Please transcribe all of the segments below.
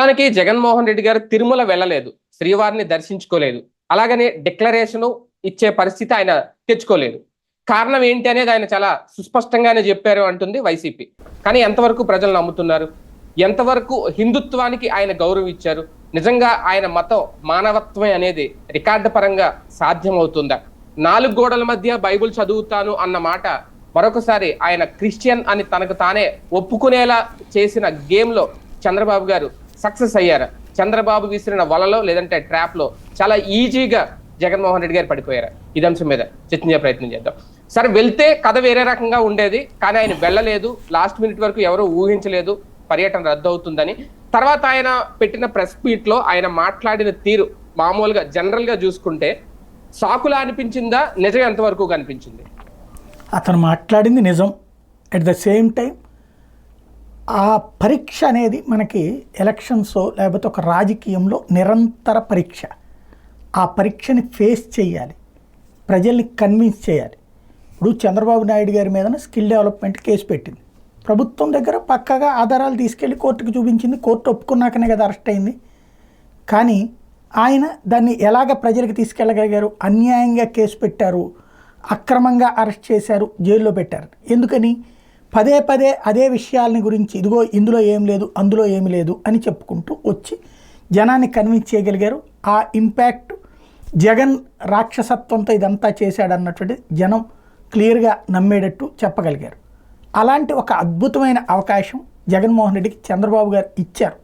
మొత్తానికి జగన్మోహన్ రెడ్డి గారు తిరుమల వెళ్ళలేదు. శ్రీవారిని దర్శించుకోలేదు. అలాగనే డిక్లరేషన్ ఇచ్చే పరిస్థితి ఆయన తెచ్చుకోలేదు. కారణం ఏంటి అనేది ఆయన చాలా సుస్పష్టంగానే చెప్పారు అంటుంది వైసీపీ. కానీ ఎంతవరకు ప్రజలు నమ్ముతున్నారు? ఎంతవరకు హిందుత్వానికి ఆయన గౌరవం ఇచ్చారు నిజంగా ఆయన మతం మానవత్వమే అనేది రికార్డు పరంగా సాధ్యమవుతుందా? నాలుగు గోడల మధ్య బైబిల్ చదువుతాను అన్న మాట మరొకసారి ఆయన క్రిస్టియన్ అని తనకు తానే ఒప్పుకునేలా చేసిన గేమ్లో చంద్రబాబు గారు సక్సెస్ అయ్యారు. చంద్రబాబు విసిరిన వలలో లేదంటే ట్రాప్లో చాలా ఈజీగా జగన్మోహన్ రెడ్డి గారు పడిపోయారు. ఇది అంశం మీద చర్చించే ప్రయత్నం చేద్దాం. సరే వెళ్తే కథ వేరే రకంగా ఉండేది కానీ ఆయన వెళ్ళలేదు. లాస్ట్ మినిట్ వరకు ఎవరు ఊహించలేదు. పర్యటన రద్దు అవుతుందని తర్వాత ఆయన పెట్టిన ప్రెస్ మీట్లో ఆయన మాట్లాడిన తీరు మామూలుగా జనరల్గా చూసుకుంటే సాకులా అనిపించిందా? నిజం ఎంతవరకు కనిపించింది. అతను మాట్లాడింది నిజం. అట్ ద సేమ్ టైం ఆ పరీక్ష అనేది మనకి ఎలక్షన్స్లో లేకపోతే ఒక రాజకీయంలో నిరంతర పరీక్ష. ఆ పరీక్షని ఫేస్ చేయాలి. ప్రజల్ని కన్విన్స్ చేయాలి. ఇప్పుడు చంద్రబాబు నాయుడు గారి మీద స్కిల్ డెవలప్మెంట్ కేసు పెట్టింది. ప్రభుత్వం దగ్గర పక్కగా ఆధారాలు తీసుకెళ్ళి కోర్టుకు చూపించింది. కోర్టు ఒప్పుకున్నాకనే కదా అరెస్ట్ అయింది. కానీ ఆయన దాన్ని ఎలాగ ప్రజలకు తీసుకెళ్ళగలిగారు? అన్యాయంగా కేసు పెట్టారు. అక్రమంగా అరెస్ట్ చేశారు. జైల్లో పెట్టారు. ఎందుకని? పదే పదే అదే విషయాలని గురించి ఇదిగో ఇందులో ఏం లేదు అందులో ఏమి లేదు అని చెప్పుకుంటూ వచ్చి జనాన్ని కన్విన్స్ చేయగలిగారు. ఆ ఇంపాక్ట్ జగన్ రాక్షసత్వంతో ఇదంతా చేశాడన్నటువంటి జనం క్లియర్గా నమ్మేటట్టు చెప్పగలిగారు. అలాంటి ఒక అద్భుతమైన అవకాశం జగన్మోహన్ రెడ్డికి చంద్రబాబు గారు ఇచ్చారు.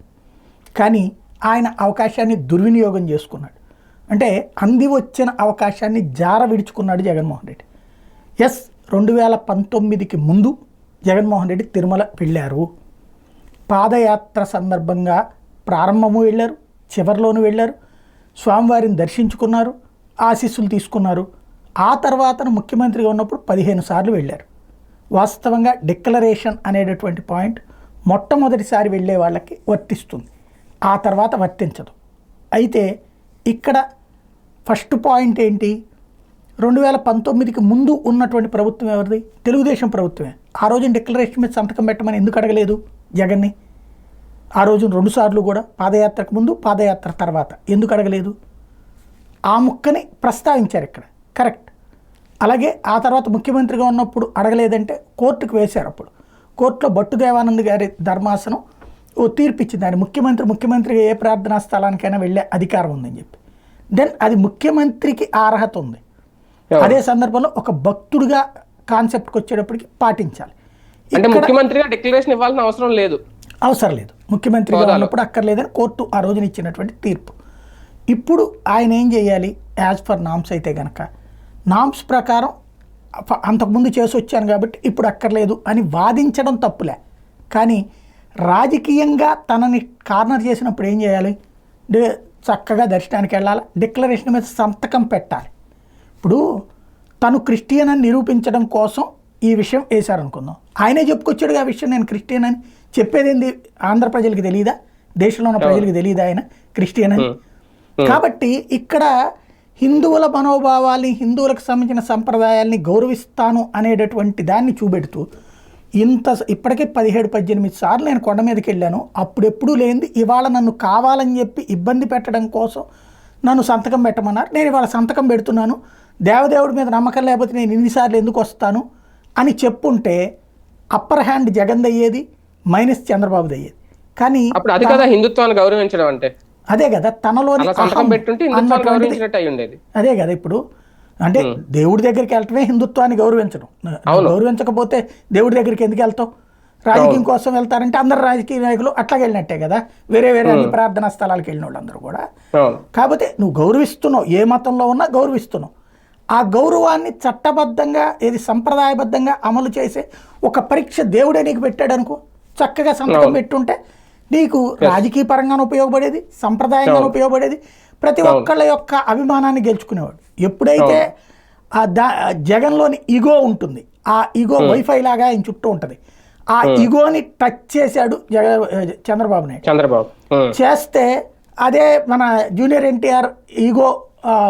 కానీ ఆయన అవకాశాన్ని దుర్వినియోగం చేసుకున్నాడు. అంటే అంది వచ్చిన అవకాశాన్ని జార విడుచుకున్నాడు జగన్మోహన్ రెడ్డి. ఎస్ రెండు వేల పంతొమ్మిదికి ముందు జగన్మోహన్ రెడ్డి తిరుమల వెళ్ళారు. పాదయాత్ర సందర్భంగా ప్రారంభము వెళ్ళారు చివరిలోనూ వెళ్ళారు. స్వామివారిని దర్శించుకున్నారు ఆశీస్సులు తీసుకున్నారు. ఆ తర్వాత ముఖ్యమంత్రిగా ఉన్నప్పుడు పదిహేను సార్లు వెళ్ళారు. వాస్తవంగా డిక్లరేషన్ అనేటటువంటి పాయింట్ మొట్టమొదటిసారి వెళ్ళే వాళ్ళకి వర్తిస్తుంది. ఆ తర్వాత వర్తించదు. అయితే ఇక్కడ ఫస్ట్ పాయింట్ ఏంటి? రెండు వేల పంతొమ్మిదికి ముందు ఉన్నటువంటి ప్రభుత్వం ఎవరిది? తెలుగుదేశం ప్రభుత్వమే. ఆ రోజున డిక్లరేషన్ మీద సంతకం పెట్టమని ఎందుకు అడగలేదు జగన్ని? ఆ రోజున రెండుసార్లు కూడా పాదయాత్రకు ముందు పాదయాత్ర తర్వాత ఎందుకు అడగలేదు? ఆ ముక్కని ప్రస్తావించారు ఇక్కడ. కరెక్ట్. అలాగే ఆ తర్వాత ముఖ్యమంత్రిగా ఉన్నప్పుడు అడగలేదంటే కోర్టుకు వేశారు అప్పుడు. కోర్టులో భట్టు దేవానంద్ గారి ధర్మాసనం ఓ తీర్పు ఇచ్చింది. ఆయన ముఖ్యమంత్రి ముఖ్యమంత్రిగా ఏ ప్రార్థనా స్థలానికైనా వెళ్ళే అధికారం ఉందని చెప్పి. దెన్ అది ముఖ్యమంత్రికి ఆ అర్హత ఉంది. అదే సందర్భంలో ఒక భక్తుడిగా కాన్సెప్ట్కి వచ్చేటప్పటికి పాటించాలి. అంటే ముఖ్యమంత్రిగా డిక్లరేషన్ ఇవ్వాల్సిన అవసరం లేదు. అవసరం లేదు. ముఖ్యమంత్రిగా ఉన్నప్పుడు అక్కర్లేదని కోర్టు ఆ రోజున ఇచ్చినటువంటి తీర్పు. ఇప్పుడు ఆయన ఏం చేయాలి? యాజ్ ఫర్ నామ్స్ అయితే కనుక నామ్స్ ప్రకారం అంతకుముందు చేసి వచ్చాను కాబట్టి ఇప్పుడు అక్కర్లేదు అని వాదించడం తప్పులే. కానీ రాజకీయంగా తనని కార్నర్ చేసినప్పుడు ఏం చేయాలి? చక్కగా దర్శనానికి వెళ్ళాలి? డిక్లరేషన్ మీద సంతకం పెట్టాలి. ఇప్పుడు తను క్రిస్టియన్ అని నిరూపించడం కోసం ఈ విషయం వేశారనుకుందాం. ఆయనే చెప్పుకొచ్చాడు ఆ విషయం నేను క్రిస్టియన్ అని చెప్పేదేంది ఆంధ్ర ప్రజలకు తెలియదా దేశంలో ఉన్న ప్రజలకు తెలియదా ఆయన? క్రిస్టియన్ అని కాబట్టి ఇక్కడ హిందువుల మనోభావాల్ని హిందువులకు సంబంధించిన సంప్రదాయాల్ని గౌరవిస్తాను అనేటటువంటి దాన్ని చూపెడుతూ ఇంత ఇప్పటికే పదిహేడు పద్దెనిమిది సార్లు నేను కొండ మీదకి వెళ్ళాను. అప్పుడెప్పుడూ లేనిది ఇవాళ నన్ను కావాలని చెప్పి ఇబ్బంది పెట్టడం కోసం నన్ను సంతకం పెట్టమన్నారు. నేను ఇవాళ సంతకం పెడుతున్నాను. దేవదేవుడి మీద నమ్మకం లేకపోతే నేను ఇన్నిసార్లు ఎందుకు వస్తాను అని చెప్పుంటే అప్పర్ హ్యాండ్ జగన్ అయ్యేది మైనస్ చంద్రబాబుది అయ్యేది కానీ అప్పుడు అది కదా హిందుత్వాన్ని గౌరవించడం అంటే. అదే కదా తనలోని ఉండేది. అదే కదా ఇప్పుడు. అంటే దేవుడి దగ్గరికి వెళ్ళటమే హిందుత్వాన్ని గౌరవించడం. గౌరవించకపోతే దేవుడి దగ్గరికి ఎందుకు వెళ్తావు? రాజకీయం కోసం వెళ్తారంటే అందరు రాజకీయ నాయకులు అట్లా వెళ్ళినట్టే కదా. వేరే వేరే అన్ని ప్రార్థనా స్థలాలకు వెళ్ళిన వాళ్ళందరూ కూడా కాకపోతే నువ్వు గౌరవిస్తున్నావు ఏ మతంలో ఉన్నా గౌరవిస్తున్నావు. ఆ గౌరవాన్ని చట్టబద్ధంగా ఏది సంప్రదాయబద్ధంగా అమలు చేసే ఒక పరీక్ష దేవుడే నీకు పెట్టాడు అనుకో చక్కగా సంతకం పెట్టుంటే నీకు రాజకీయ పరంగానే ఉపయోగపడేది సంప్రదాయంగా ఉపయోగపడేది ప్రతి ఒక్కళ్ళ యొక్క అభిమానాన్ని గెలుచుకునేవాడు. ఎప్పుడైతే ఆ దా జగన్లోని ఈగో ఉంటుంది ఆ ఈగో వైఫై లాగా ఆయన చుట్టూ ఉంటుంది ఆ ఈగోని టచ్ చేశాడు జగ చంద్రబాబు నాయుడు. చంద్రబాబు. చేస్తే అదే మన జూనియర్ ఎన్టీఆర్ ఈగో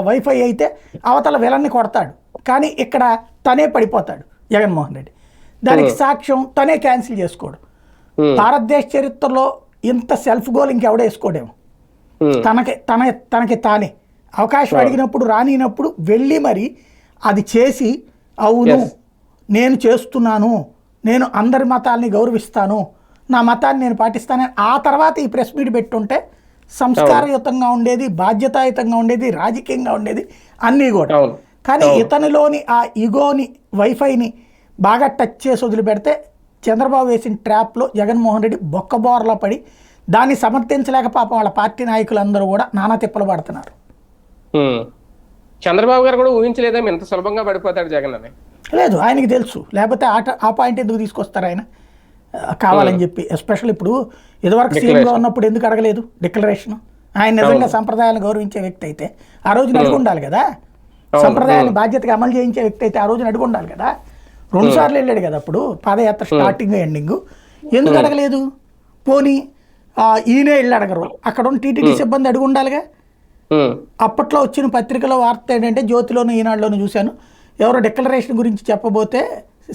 వైఫై అయితే అవతల విలన్ని కొడతాడు. కానీ ఇక్కడ తనే పడిపోతాడు జగన్మోహన్ రెడ్డి. దానికి సాక్ష్యం తనే క్యాన్సిల్ చేసుకోడు. భారతదేశ చరిత్రలో ఇంత సెల్ఫ్ గోల్ ఇంకెవడ వేసుకోడేమో. తనకి తన తనకి తానే. అవకాశం అడిగినప్పుడు రానినప్పుడు వెళ్ళి మరి అది చేసి అవును. నేను చేస్తున్నాను నేను అందరి మతాల్ని గౌరవిస్తాను నా మతాన్ని నేను పాటిస్తానని ఆ తర్వాత ఈ ప్రెస్ మీట్ పెట్టుంటే సంస్కారయుతంగా ఉండేది బాధ్యతాయుతంగా ఉండేది రాజకీయంగా ఉండేది అన్నీ కూడా. కానీ. ఇతనిలోని ఆ ఇగోని వైఫైని బాగా టచ్ చేసి వదిలిపెడితే చంద్రబాబు వేసిన ట్రాప్లో జగన్మోహన్ రెడ్డి బొక్కబోరలో పడి దాన్ని సమర్థించలేక పాపం వాళ్ళ పార్టీ నాయకులందరూ కూడా నానా తిప్పలు పడుతున్నారు. చంద్రబాబు గారు కూడా ఊహించలేదేమో ఇంత సులభంగా పడిపోతాడు జగన్ అని. లేదు ఆయనకి తెలుసు. లేకపోతే ఆట ఆ పాయింట్ ఎందుకు తీసుకొస్తారు ఆయన? కావాలని చెప్పి ఎస్పెషల్ ఇప్పుడు ఇదివరకు సీఎంగా ఉన్నప్పుడు ఎందుకు అడగలేదు? డిక్లరేషన్ ఆయన నిజంగా సంప్రదాయాలను గౌరవించే వ్యక్తి అయితే ఆ రోజున అడుగు ఉండాలి కదా? సంప్రదాయాన్ని బాధ్యతగా అమలు చేయించే వ్యక్తి అయితే ఆ రోజున అడుగు ఉండాలి కదా? రెండు సార్లు వెళ్ళాడు కదా అప్పుడు? పాదయాత్ర స్టార్టింగ్ ఎండింగ్ ఎందుకు అడగలేదు? పోనీ ఈయనే వెళ్ళి అడగరు. అక్కడ ఉన్న టీటీడీ సిబ్బంది అడుగు ఉండాలిగా అప్పట్లో వచ్చిన పత్రికలో వార్త ఏంటంటే జ్యోతిలోను ఈనాడులోను చూశాను. ఎవరో డిక్లరేషన్ గురించి చెప్పబోతే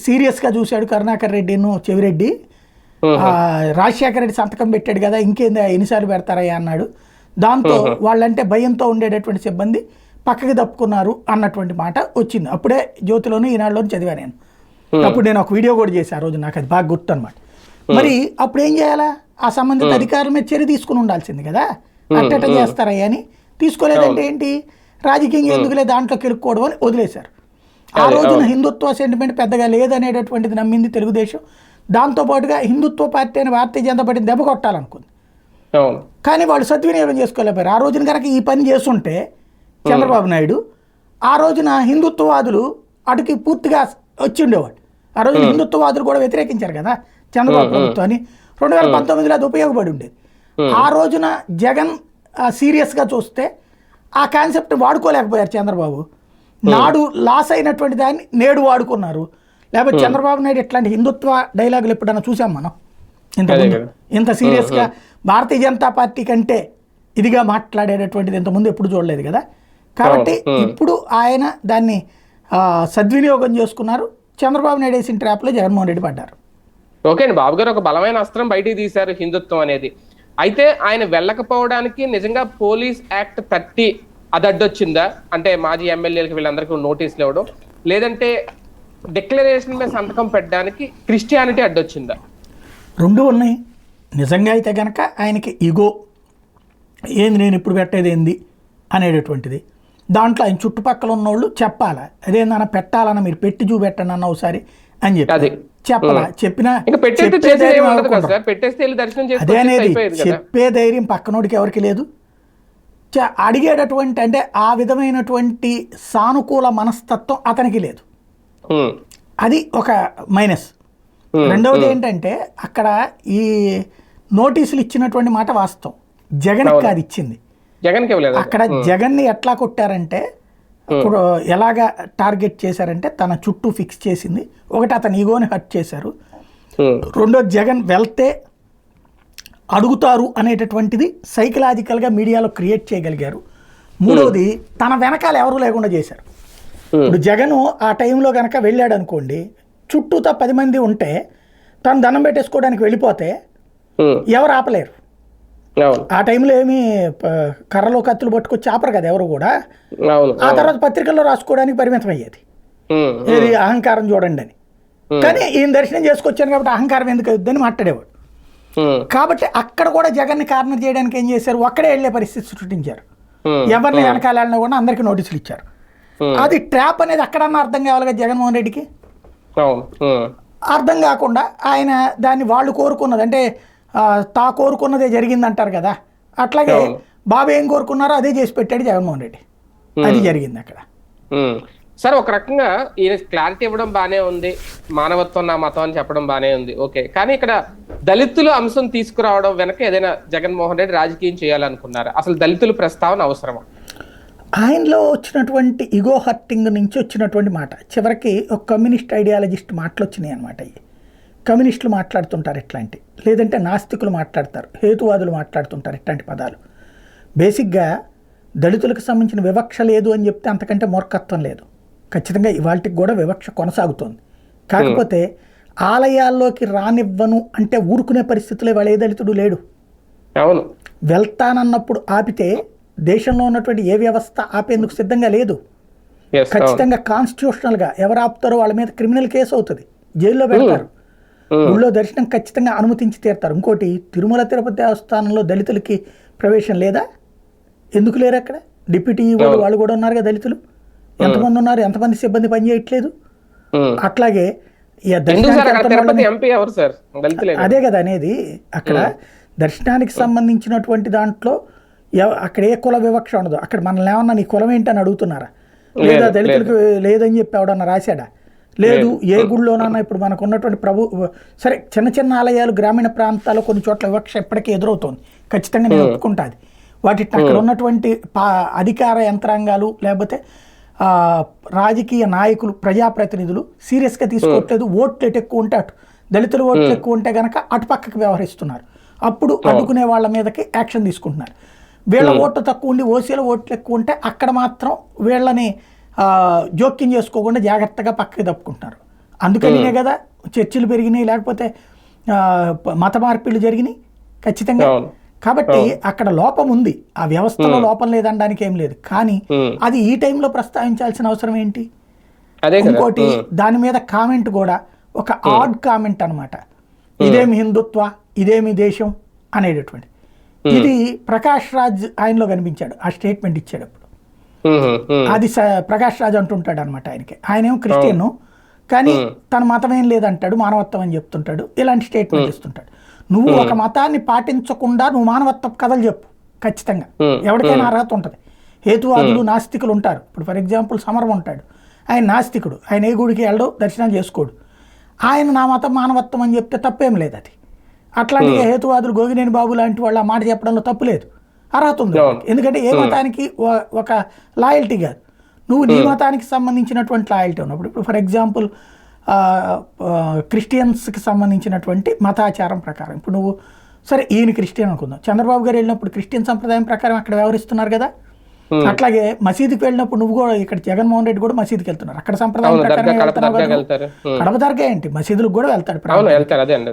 సీరియస్గా చూశాడు కరుణాకర్ రెడ్డిను చెవిరెడ్డి. రాజశేఖర రెడ్డి సంతకం పెట్టాడు కదా ఇంకేందా ఎన్నిసార్లు పెడతారయ్యా అన్నాడు. దాంతో వాళ్ళంటే భయంతో ఉండేటటువంటి సిబ్బంది పక్కకి తప్పుకున్నారు అన్నటువంటి మాట వచ్చింది. అప్పుడే జ్యోతిలోను ఈనాడులోను చదివా నేను. అప్పుడు నేను ఒక వీడియో కూడా చేశాను ఆ రోజు నాకు అది బాగా గుర్తు అనమాట మరి అప్పుడు ఏం చేయాలా? ఆ సంబంధిత అధికారుల మీద చర్య తీసుకుని ఉండాల్సింది కదా. అట్టట చేస్తారయ్యా అని. తీసుకోలేదంటే ఏంటి? రాజకీయంగా ఎందుకులే దాంట్లో కిరుక్కోవడం అని వదిలేశారు. ఆ రోజున హిందుత్వ సెంటిమెంట్ పెద్దగా లేదనేటటువంటిది నమ్మింది తెలుగుదేశం. దాంతో పాటుగా హిందుత్వ పార్టీ అని భారతీయ జనతా పార్టీని దెబ్బ కొట్టాలనుకుంది. కానీ వాళ్ళు సద్వినియోగం చేసుకోలేకపోయారు. ఆ రోజున కనుక ఈ పని చేస్తుంటే చంద్రబాబు నాయుడు ఆ రోజున హిందుత్వవాదులు అటుకి పూర్తిగా వచ్చి ఉండేవాడు ఆ రోజున హిందుత్వవాదులు కూడా వ్యతిరేకించారు కదా చంద్రబాబు ప్రభుత్వాన్ని. రెండు వేల పంతొమ్మిదిలో అది ఉపయోగపడి ఉండేది. ఆ రోజున జగన్ సీరియస్గా చూస్తే ఆ కాన్సెప్ట్ వాడుకోలేకపోయారు చంద్రబాబు. నాడు లాస్ అయినటువంటి దాన్ని నేడు వాడుకున్నారు. లేకపోతే చంద్రబాబు నాయుడు ఇట్లాంటి హిందుత్వ డైలాగులు ఎప్పుడైనా చూసాం మనం? ఇంత. ఇంత సీరియస్గా భారతీయ జనతా పార్టీ కంటే ఇదిగా మాట్లాడేటటువంటిది ఇంతకుముందు ఎప్పుడు చూడలేదు కదా? కాబట్టి ఇప్పుడు ఆయన దాన్ని సద్వినియోగం చేసుకున్నారు. చంద్రబాబు నాయుడు వేసిన ట్రాప్లో జగన్మోహన్ రెడ్డి పడ్డారు. ఓకే అండి బాబు గారు ఒక బలమైన అస్త్రం బయటికి తీశారు హిందుత్వం అనేది. అయితే ఆయన వెళ్ళకపోవడానికి నిజంగా పోలీస్ యాక్ట్ థర్టీ అది అడ్డొచ్చిందా? అంటే మాజీ ఎమ్మెల్యేలకు వీళ్ళందరికీ నోటీసులు ఇవ్వడం. లేదంటే డిక్లరేషన్ మీద సంతకం పెట్టడానికి క్రిస్టియానిటీ అడ్డొచ్చిందా? రెండు ఉన్నాయి. నిజంగా అయితే కనుక ఆయనకి ఇగో ఏంది నేను ఇప్పుడు పెట్టేది ఏంది? అనేటటువంటిది. దాంట్లో ఆయన చుట్టుపక్కల ఉన్నోళ్ళు చెప్పాలా అదేందన్న పెట్టాలన్న మీరు పెట్టి చూపెట్టండి అన్న ఒకసారి అని చెప్పి అది. చెప్పాలా? చెప్పినా చెప్పే ధైర్యం అదే అనేది చెప్పే ధైర్యం పక్కనోడికి ఎవరికి లేదు. అడిగేటటువంటి అంటే ఆ విధమైనటువంటి సానుకూల మనస్తత్వం అతనికి లేదు. అది ఒక మైనస్. రెండవది ఏంటంటే అక్కడ ఈ నోటీసులు ఇచ్చినటువంటి మాట వాస్తవం. జగన్ అది ఇచ్చింది. అక్కడ జగన్ని ఎట్లా కొట్టారంటే ఇప్పుడు ఎలాగా టార్గెట్ చేశారంటే తన చుట్టూ ఫిక్స్ చేసింది. ఒకటి అతని ఈగోని హర్ట్ చేశారు. రెండో జగన్ వెళ్తే అడుగుతారు అనేటటువంటిది సైకలాజికల్గా మీడియాలో క్రియేట్ చేయగలిగారు. మూడవది తన వెనకాల ఎవరు లేకుండా చేశారు. ఇప్పుడు జగను ఆ టైంలో కనుక వెళ్ళాడు అనుకోండి చుట్టూతో పది మంది ఉంటే తను దండం పెట్టేసుకోవడానికి వెళ్ళిపోతే ఎవరు ఆపలేరు. ఆ టైంలో ఏమి కర్రలో కత్తులు పట్టుకొచ్చి ఆపరు కదా ఎవరు కూడా. ఆ తర్వాత పత్రికల్లో రాసుకోవడానికి పరిమితం అయ్యేది ఏది అహంకారం చూడండి అని. కానీ ఈయన దర్శనం చేసుకొచ్చాను కాబట్టి అహంకారం ఎందుకు అవుద్దని మాట్లాడేవాడు. కాబట్టి అక్కడ కూడా జగన్ని కార్నర్ చేయడానికి ఏం చేశారు? ఒక్కడే వెళ్ళే పరిస్థితి సృష్టించారు. ఉమ్, ఎవరిని వెనకాల వెళ్ళినా కూడా అందరికీ నోటీసులు ఇచ్చారు. Hmm. అది ట్రాప్ అనేది అక్కడన్నా అర్థం కావాలి కదా జగన్మోహన్ రెడ్డికి? అర్థం కాకుండా ఆయన దాన్ని వాళ్ళు కోరుకున్నది అంటే తా కోరుకున్నదే జరిగింది అంటారు కదా? అట్లాగే. బాబు ఏం కోరుకున్నారో అదే చేసి పెట్టాడు జగన్మోహన్ రెడ్డి. అది జరిగింది అక్కడ. సార్ ఒక రకంగా ఈయన క్లారిటీ ఇవ్వడం బానే ఉంది మానవత్వం నా మతం అని చెప్పడం బానే ఉంది ఓకే. కానీ ఇక్కడ దళితుల అంశం తీసుకురావడం వెనక ఏదైనా జగన్మోహన్ రెడ్డి రాజకీయం చేయాలనుకున్నారు? అసలు దళితుల ప్రస్తావన అవసరమా? ఆయనలో వచ్చినటువంటి ఇగో హర్టింగ్ నుంచి వచ్చినటువంటి మాట చివరికి ఒక కమ్యూనిస్ట్ ఐడియాలజిస్ట్ మాటలు వచ్చినాయి అనమాట ఇవి కమ్యూనిస్టులు మాట్లాడుతుంటారు ఇట్లాంటి లేదంటే నాస్తికులు మాట్లాడతారు హేతువాదులు మాట్లాడుతుంటారు ఇట్లాంటి పదాలు. బేసిక్గా దళితులకు సంబంధించిన వివక్ష లేదు అని చెప్తే అంతకంటే మూర్ఖత్వం లేదు. ఖచ్చితంగా ఇవాళకి కూడా వివక్ష కొనసాగుతోంది. కాకపోతే ఆలయాల్లోకి రానివ్వను అంటే ఊరుకునే పరిస్థితుల్లో ఇవాళ ఏ దళితుడు లేడు. అవును. వెళ్తానన్నప్పుడు ఆపితే దేశంలో ఉన్నటువంటి ఏ వ్యవస్థ ఆపేందుకు సిద్ధంగా లేదు. ఖచ్చితంగా కాన్స్టిట్యూషనల్గా ఎవరు ఆపుతారో వాళ్ళ మీద క్రిమినల్ కేసు అవుతుంది. జైల్లో పెడతారు. ఉమ్, ఊళ్ళో దర్శనం ఖచ్చితంగా అనుమతించి తీరుతారు. ఇంకోటి తిరుమల తిరుపతి దేవస్థానంలో దళితులకి ప్రవేశం లేదా? ఎందుకు లేరు అక్కడ? డిప్యూటీ వాళ్ళు కూడా ఉన్నారు కదా దళితులు? ఎంతమంది ఉన్నారు? ఎంతమంది సిబ్బంది పనిచేయట్లేదు ఉమ్. అట్లాగే. అదే కదా అనేది అక్కడ దర్శనానికి సంబంధించినటువంటి దాంట్లో అక్కడ ఏ కుల వివక్ష ఉండదు. అక్కడ మనల్ని ఏమన్నా నీ కులం ఏంటని అడుగుతున్నారా? లేదా దళితులకు లేదని చెప్పి ఎవడన్నా రాశాడా? లేదు. ఏ గుళ్ళోనన్నా ఇప్పుడు మనకు ఉన్నటువంటి ప్రభు సరే చిన్న చిన్న ఆలయాలు గ్రామీణ ప్రాంతాల్లో కొన్ని చోట్ల వివక్ష ఇప్పటికీ ఎదురవుతోంది. ఖచ్చితంగా నేను ఒప్పుకుంటాది వాటి అక్కడ ఉన్నటువంటి అధికార యంత్రాంగాలు లేకపోతే రాజకీయ నాయకులు ప్రజాప్రతినిధులు సీరియస్గా తీసుకోవట్లేదు ఓట్లు ఎటు ఎక్కువ ఉంటే అటు. దళితుల ఓట్లు ఎక్కువ ఉంటే గనక అటు పక్కకి వ్యవహరిస్తున్నారు. అప్పుడు అడ్డుకునే వాళ్ళ మీదకి యాక్షన్ తీసుకుంటున్నారు. వీళ్ళ ఓట్లు తక్కువ ఉండి ఓసీల ఓట్లు ఎక్కువ ఉంటే అక్కడ మాత్రం వీళ్ళని జోక్యం చేసుకోకుండా జాగ్రత్తగా పక్కకి తప్పుకుంటున్నారు అందుకనినే కదా చర్చిలు పెరిగినాయి లేకపోతే మత మార్పిళ్ళు జరిగినాయి. ఖచ్చితంగా కాబట్టి అక్కడ లోపం ఉంది. ఆ వ్యవస్థలో లోపం లేదనడానికి ఏం లేదు. కానీ. అది ఈ టైంలో ప్రస్తావించాల్సిన అవసరం ఏంటి? ఇంకోటి దాని మీద కామెంట్ కూడా ఒక ఆడ్ కామెంట్ అన్నమాట. ఇదేమి హిందుత్వ ఇదేమి దేశం అనేటటువంటి. ఇది ప్రకాష్ రాజ్ ఆయనలో కనిపించాడు. ఆ స్టేట్మెంట్ ఇచ్చాడు అప్పుడు ఉమ్, ఉమ్, అది ప్రకాష్ రాజ్ అంటుంటాడు అనమాట ఆయనకి. ఆయన ఏమో క్రిస్టియన్ కానీ తన మతం ఏం లేదంటాడు. మానవత్వం అని చెప్తుంటాడు. ఇలాంటి స్టేట్మెంట్ ఇస్తుంటాడు. నువ్వు ఒక మతాన్ని పాటించకుండా నువ్వు మానవత్వ కథలు చెప్పు ఖచ్చితంగా. ఎవరికైనా అర్హత ఉంటుంది. హేతువాదులు నాస్తికులు ఉంటారు. ఇప్పుడు ఫర్ ఎగ్జాంపుల్ సమరం ఉంటాడు. ఆయన నాస్తికుడు. ఆయన ఏ గుడికి వెళ్ళడు దర్శనం చేసుకోడు. ఆయన నా మతం మానవత్వం అని చెప్తే తప్పేం లేదు అది. అట్లాంటి హేతువాదులు గోగినేని బాబు లాంటి వాళ్ళు ఆ మాట చెప్పడంలో తప్పు లేదు. అర్హత ఉంది. ఎందుకంటే ఏ మతానికి ఒక లాయల్టీ కాదు. నువ్వు నీ మతానికి సంబంధించినటువంటి లాయల్టీ ఉన్నప్పుడు ఇప్పుడు ఫర్ ఎగ్జాంపుల్ క్రిస్టియన్స్కి సంబంధించినటువంటి మతాచారం ప్రకారం. ఇప్పుడు నువ్వు సరే ఈయన క్రిస్టియన్ అనుకుందాం. చంద్రబాబు గారు వెళ్ళినప్పుడు క్రిస్టియన్ సంప్రదాయం ప్రకారం అక్కడ వ్యవహరిస్తున్నారు కదా. అట్లాగే మసీదుకి వెళ్ళినప్పుడు నువ్వు కూడా ఇక్కడ జగన్మోహన్ రెడ్డి కూడా మసీదుకి వెళ్తున్నారు. అక్కడ సంప్రదాయం ప్రకారం కడప దర్గా ఏంటి? మసీదులకు కూడా వెళ్తాడు.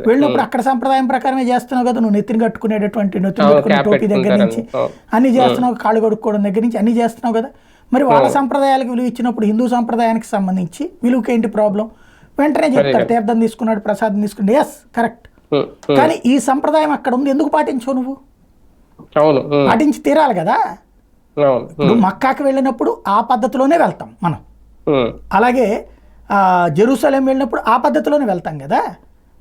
వెళ్ళినప్పుడు అక్కడ సంప్రదాయం ప్రకారమే చేస్తున్నావు కదా నువ్వు? నెత్తిని కట్టుకునేటటువంటి నెత్తిని కట్టుకునే టోపీ దగ్గర. నుంచి. అన్ని చేస్తున్నావు కాళ్ళు కడుక్కోవడం దగ్గర నుంచి అన్ని చేస్తున్నావు కదా? మరి వాళ్ళ సంప్రదాయాలకు విలువ ఇచ్చినప్పుడు హిందూ సంప్రదాయానికి సంబంధించి విలువకి ఏంటి ప్రాబ్లం? వెంటనే చెప్తారు తీర్థం తీసుకున్నాడు ప్రసాదం తీసుకున్నాడు. ఎస్ కరెక్ట్ కానీ ఈ సంప్రదాయం అక్కడ ఉంది. ఎందుకు పాటించవు నువ్వు? అవును పాటించి తీరాలి కదా. ఇప్పుడు మక్కాకి వెళ్ళినప్పుడు ఆ పద్ధతిలోనే వెళ్తాం మనం. అలాగే జెరూసలేం వెళ్ళినప్పుడు ఆ పద్ధతిలోనే వెళ్తాం కదా.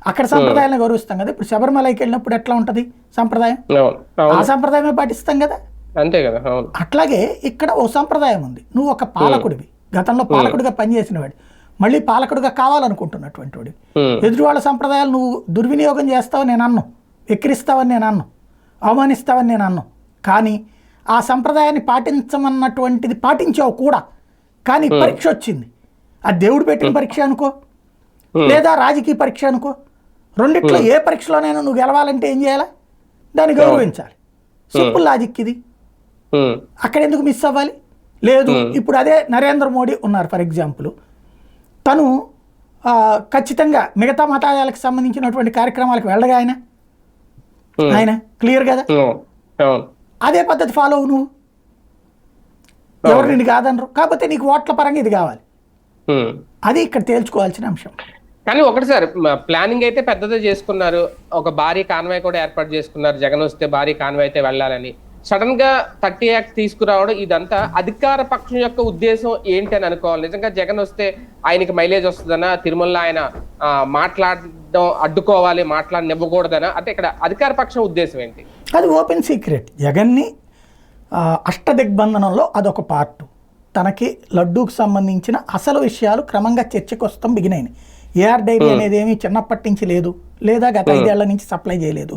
అక్కడ సంప్రదాయాలను గౌరవిస్తాం కదా. ఇప్పుడు శబరిమలైకి వెళ్ళినప్పుడు ఎట్లా ఉంటుంది సంప్రదాయం? ఆ సంప్రదాయమే పాటిస్తాం కదా. అంతే కదా అట్లాగే ఇక్కడ ఓ సంప్రదాయం ఉంది. నువ్వు ఒక పాలకుడివి. గతంలో పాలకుడిగా పనిచేసిన వాడి మళ్ళీ పాలకుడిగా కావాలనుకుంటున్నటువంటి వాడి ఉమ్, ఎదుటి వాళ్ళ సంప్రదాయాలు నువ్వు దుర్వినియోగం చేస్తావని నేను అన్ను. ఎక్కిరిస్తావని నేను అన్ను. అవమానిస్తావని నేను అన్ను. కానీ ఆ సంప్రదాయాన్ని పాటించమన్నటువంటిది పాటించావు కూడా. కానీ పరీక్ష వచ్చింది. అది దేవుడు పెట్టిన పరీక్ష అనుకో. లేదా రాజకీయ పరీక్ష అనుకో. రెండిట్లో ఏ పరీక్షలోనైనా నువ్వు గెలవాలంటే ఏం చేయాలి? దాన్ని గౌరవించాలి. సింపుల్ లాజిక్ ఇది. అక్కడ ఎందుకు మిస్ అవ్వాలి? లేదు. ఇప్పుడు అదే నరేంద్ర మోడీ ఉన్నారు ఫర్ ఎగ్జాంపుల్. తను ఖచ్చితంగా మిగతా మతాలకు సంబంధించినటువంటి కార్యక్రమాలకు వెళ్ళగా ఆయన. ఆయన? క్లియర్ కదా? అదే పద్ధతి ఫాలో నువ్వు. ఎవరు నిన్ను కాదనరు. కాకపోతే నీకు ఓట్ల పరంగా ఇది కావాలి. అది ఇక్కడ తేల్చుకోవాల్సిన అంశం. కానీ ఒకటి సార్ ప్లానింగ్ అయితే పెద్దదే చేసుకున్నారు. ఒక భారీ కాన్వాయ్ కూడా ఏర్పాటు చేసుకున్నారు. జగన్ వస్తే భారీ కాన్వాయ్ అయితే వెళ్ళాలని. సడన్గా థర్టీ యాక్ట్ తీసుకురావడం ఇదంతా అధికార పక్షం యొక్క ఉద్దేశం ఏంటి అని అనుకోవాలి. నిజంగా జగన్ వస్తే ఆయనకి మైలేజ్ వస్తుందనా తిరుమల ఆయన మాట్లాడడం అడ్డుకోవాలి మాట్లాడనివ్వకూడదనా అంటే ఇక్కడ అధికార పక్షం ఉద్దేశం ఏంటి? అది ఓపెన్ సీక్రెట్. జగన్ని అష్టదిగ్బంధనంలో అదొక పార్ట్. తనకి లడ్డూకి సంబంధించిన అసలు విషయాలు క్రమంగా చర్చకు వస్తాం బిగినాయి ఏఆర్ డైరీ అనేది ఏమీ చిన్నప్పటి నుంచి లేదు. లేదా గత ఐదేళ్ళ నుంచి సప్లై చేయలేదు.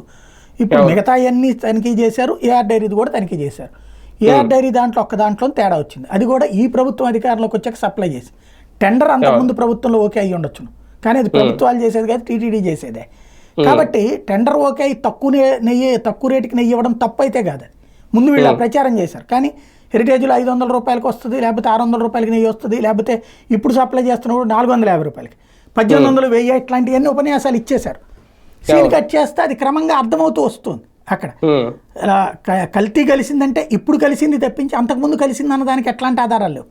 ఇప్పుడు మిగతా అన్ని తనిఖీ చేశారు ఏఆర్ డైరీది కూడా తనిఖీ చేశారు. ఏఆర్ డైరీ దాంట్లో ఒక్క దాంట్లో తేడా వచ్చింది. అది కూడా ఈ ప్రభుత్వం అధికారంలోకి వచ్చాక సప్లై చేసి టెండర్ అంతకుముందు ప్రభుత్వంలో ఓకే అయ్యి ఉండొచ్చును. కానీ అది ప్రభుత్వాలు చేసేది కాదు టీటీడీ చేసేదే. కాబట్టి టెండర్ ఓకే తక్కువ నెయ్యి తక్కువ రేటుకి నెయ్యి ఇవ్వడం తప్పు అయితే కాదు అది. ముందు వీళ్ళు ప్రచారం చేశారు. కానీ హెరిటేజ్లో ఐదు వందల రూపాయలకి వస్తుంది లేకపోతే ఆరు వందల రూపాయలకి నెయ్యి వస్తుంది లేకపోతే ఇప్పుడు సప్లై చేస్తున్నప్పుడు నాలుగు వందల యాభై రూపాయలకి. పద్దెనిమిది వందలు వెయ్యి ఇట్లాంటివన్నీ ఉపన్యాసాలు ఇచ్చేశారు. సీల్ కట్ చేస్తే అది క్రమంగా అర్థమవుతూ వస్తుంది అక్కడ. కల్తీ కలిసిందంటే ఇప్పుడు కలిసింది తప్పించి అంతకుముందు కలిసింది అన్న దానికి ఎట్లాంటి ఆధారాలు లేవు.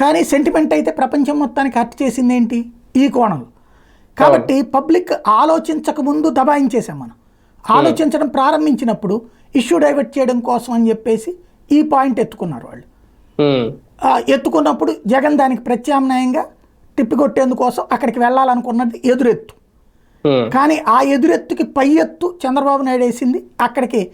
కానీ సెంటిమెంట్ అయితే ప్రపంచం మొత్తానికి హర్ట్ చేసింది ఏంటి? ఈ కోణంలో. కాబట్టి పబ్లిక్ ఆలోచించక ముందు దబాయించేసాం మనం. ఆలోచించడం ప్రారంభించినప్పుడు ఇష్యూ డైవర్ట్ చేయడం కోసం అని చెప్పేసి ఈ పాయింట్ ఎత్తుకున్నారు వాళ్ళు. ఎత్తుకున్నప్పుడు జగన్ దానికి ప్రత్యామ్నాయంగా తిప్పికొట్టేందుకోసం అక్కడికి వెళ్ళాలనుకున్నది ఎదురెత్తు. కానీ ఆ ఎదురెత్తుకి పై ఎత్తు చంద్రబాబు నాయుడు వేసింది అక్కడికి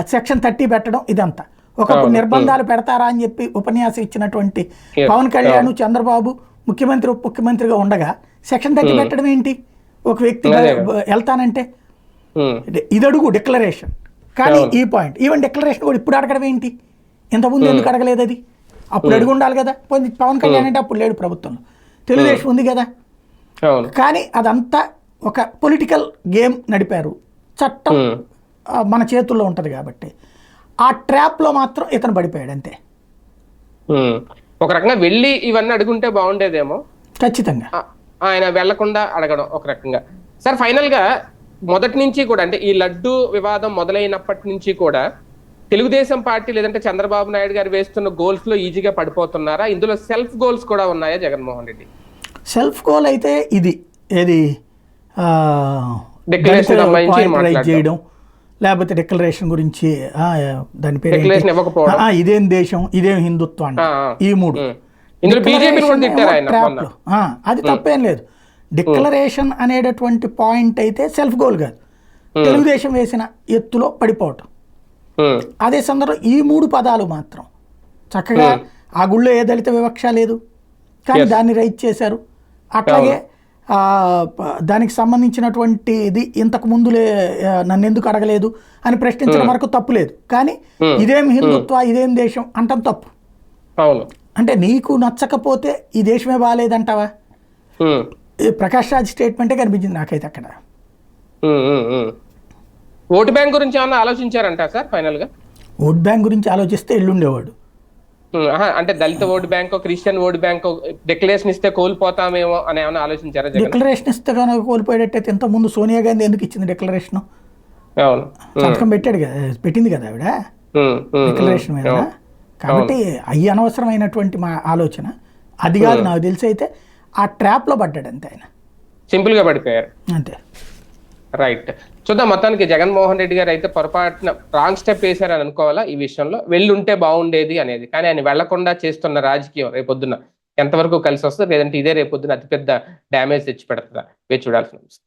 సెక్షన్ థర్టీ పెట్టడం ఇదంతా. ఒకప్పుడు అవును. నిర్బంధాలు పెడతారా అని చెప్పి ఉపన్యాసం ఇచ్చినటువంటి. పవన్ కళ్యాణ్ చంద్రబాబు ముఖ్యమంత్రి ఉప ముఖ్యమంత్రిగా ఉండగా సెక్షన్ థర్టీ పెట్టడం ఏంటి? ఒక వ్యక్తి వెళ్తానంటే? ఉమ్, ఇది- ఇది అడుగు డిక్లరేషన్. కానీ. ఈ పాయింట్ ఈవెన్ డిక్లరేషన్ కూడా ఇప్పుడు అడగడం ఏంటి? ఇంతకుముందు ఎందుకు అడగలేదు అది? అప్పుడు అడుగు ఉండాలి కదా. పవన్ కళ్యాణ్ అంటే అప్పుడు లేడు ప్రభుత్వంలో. తెలుగుదేశం ఉంది కదా? కానీ అదంతా ఒక పొలిటికల్ గేమ్ నడిపారు. చట్టం ఆ, మన చేతుల్లో ఉంటుంది కాబట్టి. ఆ ట్రాప్లో మాత్రం ఇతను పడిపోయాడు అంతే. ఉమ్. ఒక రకంగా వెళ్ళి ఇవన్నీ అడుగుంటే బాగుండేదేమో. ఖచ్చితంగా. ఆయన వెళ్ళకుండా అడగడం ఒక రకంగా. సార్ ఫైనల్గా మొదటి నుంచి కూడా అంటే ఈ లడ్డు వివాదం మొదలైనప్పటి నుంచి కూడా తెలుగుదేశం పార్టీ లేదంటే చంద్రబాబు నాయుడు గారు వేస్తున్న గోల్స్లో ఈజీగా పడిపోతున్నారా? ఇందులో సెల్ఫ్ గోల్స్ కూడా ఉన్నాయా జగన్మోహన్ రెడ్డి? సెల్ఫ్ గోల్ అయితే ఇది. ఏది? మాట్లాడడం. చేయడం లేకపోతే డిక్లరేషన్ గురించి దాని పేరు ఇదేం దేశం ఇదేం హిందుత్వం అంట. ఈ మూడు. అది తప్పేం లేదు. డిక్లరేషన్ అనేటటువంటి పాయింట్ అయితే సెల్ఫ్ గోల్ కాదు. తెలుగుదేశం వేసిన ఎత్తులో పడిపోవటం. అదే సందర్భం ఈ మూడు పదాలు మాత్రం చక్కగా ఆ గుళ్ళో ఏ దళిత వివక్ష లేదు. కానీ దాన్ని రైట్ చేశారు. అట్లాగే దానికి సంబంధించినటువంటి ఇది ఇంతకు ముందులే నన్ను ఎందుకు అడగలేదు అని ప్రశ్నించడం వరకు తప్పు లేదు. కానీ ఇదేం హిందుత్వ ఇదేం దేశం అంటాం తప్పు. అవును. అంటే నీకు నచ్చకపోతే ఈ దేశమే బాగాలేదంటావా ప్రకాష్ రాజ్ స్టేట్మెంటే కనిపించింది నాకైతే అక్కడ. ఓటు బ్యాంక్ గురించి ఏమన్నా ఆలోచించారంట సార్ ఫైనల్గా ఓట్ బ్యాంక్ గురించి ఆలోచిస్తే ఎల్లుండేవాడు. అంటే దళిత vote bank Christian vote bank declaration ఇస్తే కోల్పోతామేమో అని ఏమైనా ఆలోచించారా డిక్లరేషన్ ఇస్తే కనుక కోల్పోయేటట్టయితే ఇంతకుముందు సోనియా గాంధీ ఎందుకు ఇచ్చింది డిక్లరేషన్ అవును. సంతకం పెట్టాడు కదా పెట్టింది కదా ఆవిడ? డిక్లరేషన్ మీద. కాబట్టి అయ్యి అనవసరమైనటువంటి మా ఆలోచన. అది కాదు నాకు తెలిసి అయితే ఆ ట్రాప్లో పడ్డాడు అంతే ఆయన. సింపుల్గా పడిపోయారు. అంతే. రైట్ చూద్దాం మొత్తానికి జగన్మోహన్ రెడ్డి గారు అయితే పొరపాటున రాంగ్ స్టెప్ వేశారని అనుకోవాలా ఈ విషయంలో? వెళ్ళుంటే బాగుండేది అనేది. కానీ ఆయన వెళ్ళకుండా చేస్తున్న రాజకీయం రేపొద్దున ఎంతవరకు కలిసి వస్తుంది లేదంటే ఇదే రేపొద్దున అతిపెద్ద డ్యామేజ్ తెచ్చి పెడుతుందా వేచి చూడాల్సిన అంశం.